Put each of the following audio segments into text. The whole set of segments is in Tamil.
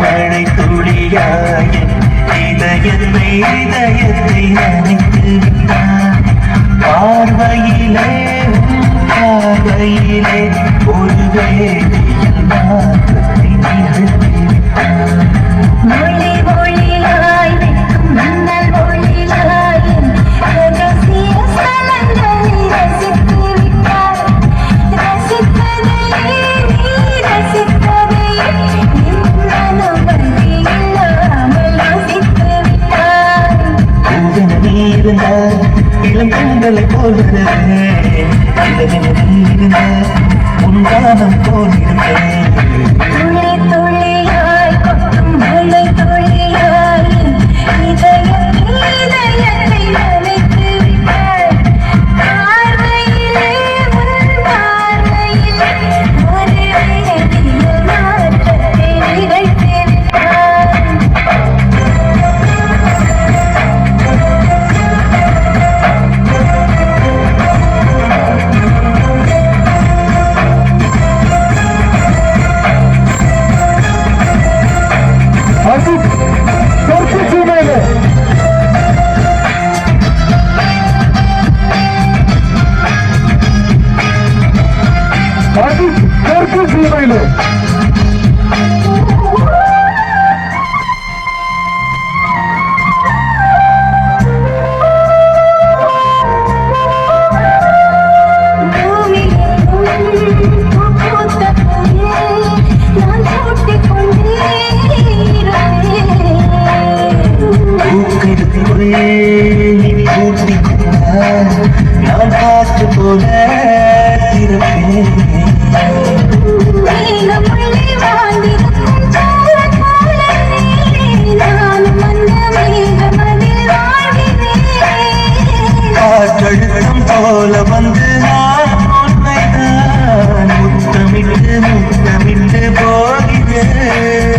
மழை துளியாய் இதயத்தை இதயத்தை நினைத்து பார்வையிலே பார்வையிலே ஒரு வேலை கண்களை போலிருந்தே உன் காலம் போலிருந்தே கதவே பூட்டிவிட்டால் நான் பார்த்து போல காற்றழுத்தம் போல வந்து நான் முத்தமிட்டு முத்தமிட்டு போகிறேன்.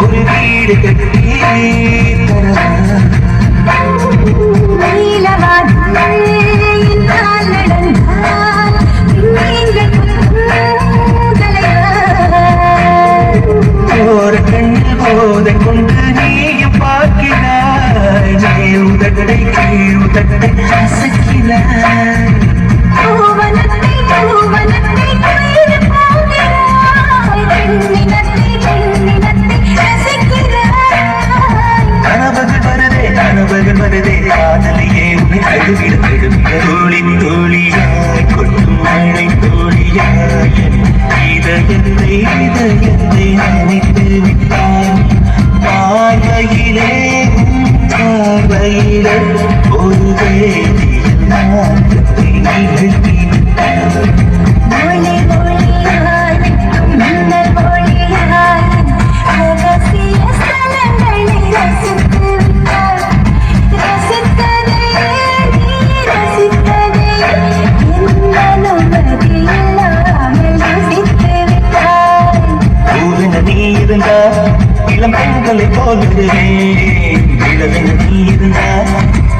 ஒரு வீடு கட்டி. தோழி தோழியாய் கொட்டும் மழை தோழியாய் இதயத்தை இதயத்தை நினைத்து விட்டாய். பார்வையிலே பார்வையிலே ஒரு வேதி நான் நிகழ்த்தி விட்டாய். கடலை போலிடுவேன் விடவென நீ இருந்தால்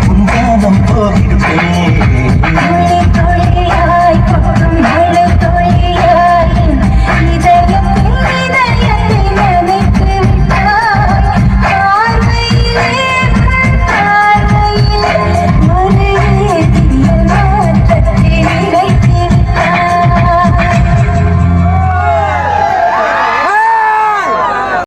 உன் பாதம் போகிருப்பேன்